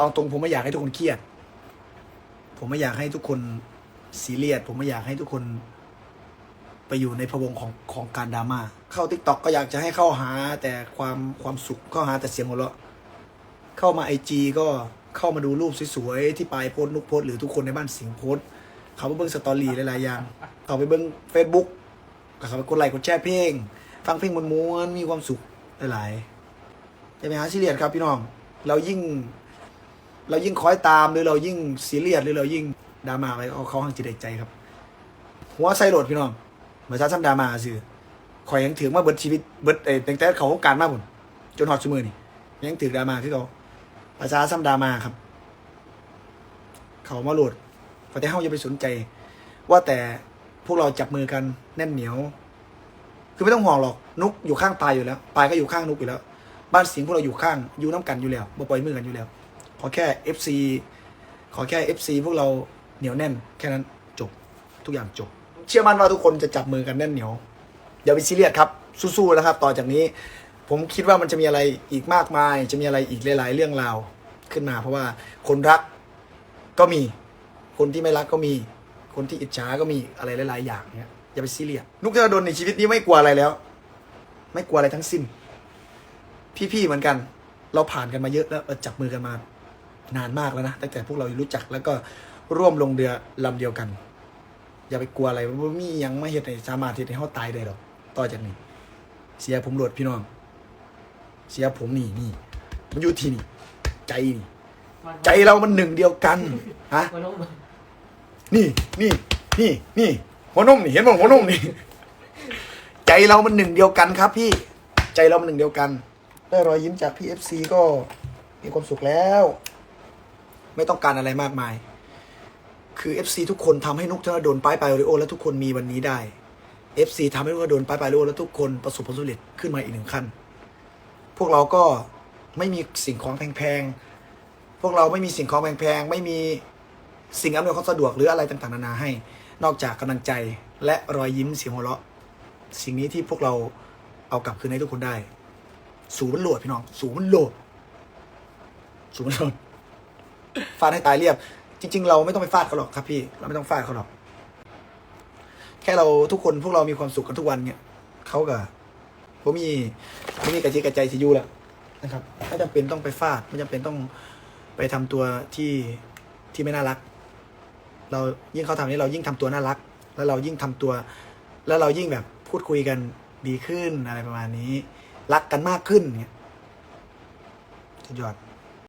เอาตรงผมไม่อยากให้ทุกคนเครียด ผมไม่อยากให้ทุกคนซีเรียสผมไม่อยากให้ทุกคน ไปอยู่ในพวงของของการดราม่าเข้าทิกตอกก็อยากจะให้เข้าหาแต่ความความสุขเข้าหาแต่เสียงหัวเราะเข้ามาไอจีก็เข้ามาดูรูปสวยๆที่ปลายโพสต์นุกโพส์หรือทุกคนในบ้านสิงโพส์เขาไปเบิ้งสตอรี่หลายๆอย่างเขาไปเบิ้งเฟซบุ๊กเขาไปกดไลค์กดแชร์เพลง ฟังเพลงม้วนๆมีความสุขหลายๆจะไปหาซีเรียสครับพี่น้อง เรายิ่ง เรายิ่งคอยตามหรือเรายิ่งซีเรียสหรือเรายิ่งดราม่าไปเขาเขาหังจิตใจครับหัวไซโหลดพี่น้องเหมือนซาซัมดราม่าซื่อคอยยังถือมาเบิดชีวิตเบิดเอ้ยตั้งแต่เขาวงการมาบุญจนหอดชั่วมือนี่ยังถือดราม่าคือเขาภาษาซัมดราม่าครับ เขามาโหลดแต่เฮาอย่าไปสนใจ ว่าแต่พวกเราจับมือกันแน่นเหนียว คือไม่ต้องห่วงหรอกนุกอยู่ข้างปลายอยู่แล้วปลายก็อยู่ข้างนุกอยู่แล้ว บ้านสิงห์พวกเราอยู่ข้างอยู่น้ำกันอยู่แล้วบ่ปล่อยมือกันอยู่แล้ว ขอแค่ FC ขอแค่ FC พวกเราเหนียวแน่น แค่นั้นจบทุกอย่างจบ เชื่อมั่นว่าทุกคนจะจับมือกันแน่นเหนียวอย่าไปซีเรียสครับสู้ๆนะครับ ต่อจากนี้ผมคิดว่ามันจะมีอะไรอีกมากมาย จะมีอะไรอีกหลาย ๆ เรื่องราวขึ้นมา เพราะว่าคนรักก็มีคนที่ไม่รักก็มี คนที่อิจฉาก็มีอะไรหลาย ๆ อย่างเนี่ยอย่าไปซีเรียสนุกธนดลในชีวิตนี้ไม่กลัวอะไรแล้ว ไม่กลัวอะไรทั้งสิ้น พี่ ๆ เหมือนกัน เราผ่านกันมาเยอะแล้วเราจับมือกันมา นานมากแล้วนะตั้งแต่พวกเรารู้จักแล้วก็ร่วมลงเรือลำเดียวกัน อย่าไปกลัวอะไรว่ามีหยังไม่เห็นในสามารถที่ให้เขาตายได้หรอกต่อจากนี้ เสียผมโหลดพี่น้อง เสียผมนี่นี่มันอยู่ที่นี่ ใจนี่ใจเรามันหนึ่งเดียวกันฮะนี่นี่นี่นี่หัวนมนี่เห็นมั้หัวนมนี่ ใจเรามันหนึ่งเดียวกันครับ พี่ใจเรามันหนึ่งเดียวกัน ได้รอยยิ้มจากพี่เอฟซีก็มีความสุขแล้ว ไม่ต้องการอะไรมากมาย คือ FC ทุกคนทำให้นุกธนดลป้ายไปโอริโอและทุกคนมีวันนี้ได้ FC ทำให้นุกธนดลป้ายไปโอริโอและทุกคนประสบผลสำเร็จขึ้นมาอีกหนึ่งขั้น พวกเราก็ไม่มีสิ่งของแพงๆ พวกเราไม่มีสิ่งของแพงๆ ไม่มีสิ่งอำนวยความสะดวกหรืออะไรต่างๆ นานาให้ นอกจากกำลังใจและรอยยิ้มเสียงหัวเราะ สิ่งนี้ที่พวกเราเอากลับคืนให้ทุกคนได้ สูมันโหลดพี่น้อง สูมันโหลดสูมันโหลด ฟาดให้ตายเรียบ จริง ๆ เราไม่ต้องไปฟาดเขาหรอกครับพี่ เราไม่ต้องฟาดเขาหรอก แค่เราทุกคนพวกเรามีความสุขกันทุกวันเนี่ยเขากับผมมีผมมีกระจิกกระใจสิยูแล้วนะครับไม่จำเป็นต้องไปฟาด ไม่จำเป็นต้องไปทำตัวที่ที่ไม่น่ารัก เรายิ่งเขาทำนี้เรายิ่งทำตัวน่ารัก แล้วเรายิ่งทำตัว แล้วเรายิ่งแบบพูดคุยกันดีขึ้นอะไรประมาณนี้ รักกันมากขึ้นเนี่ยสุดยอด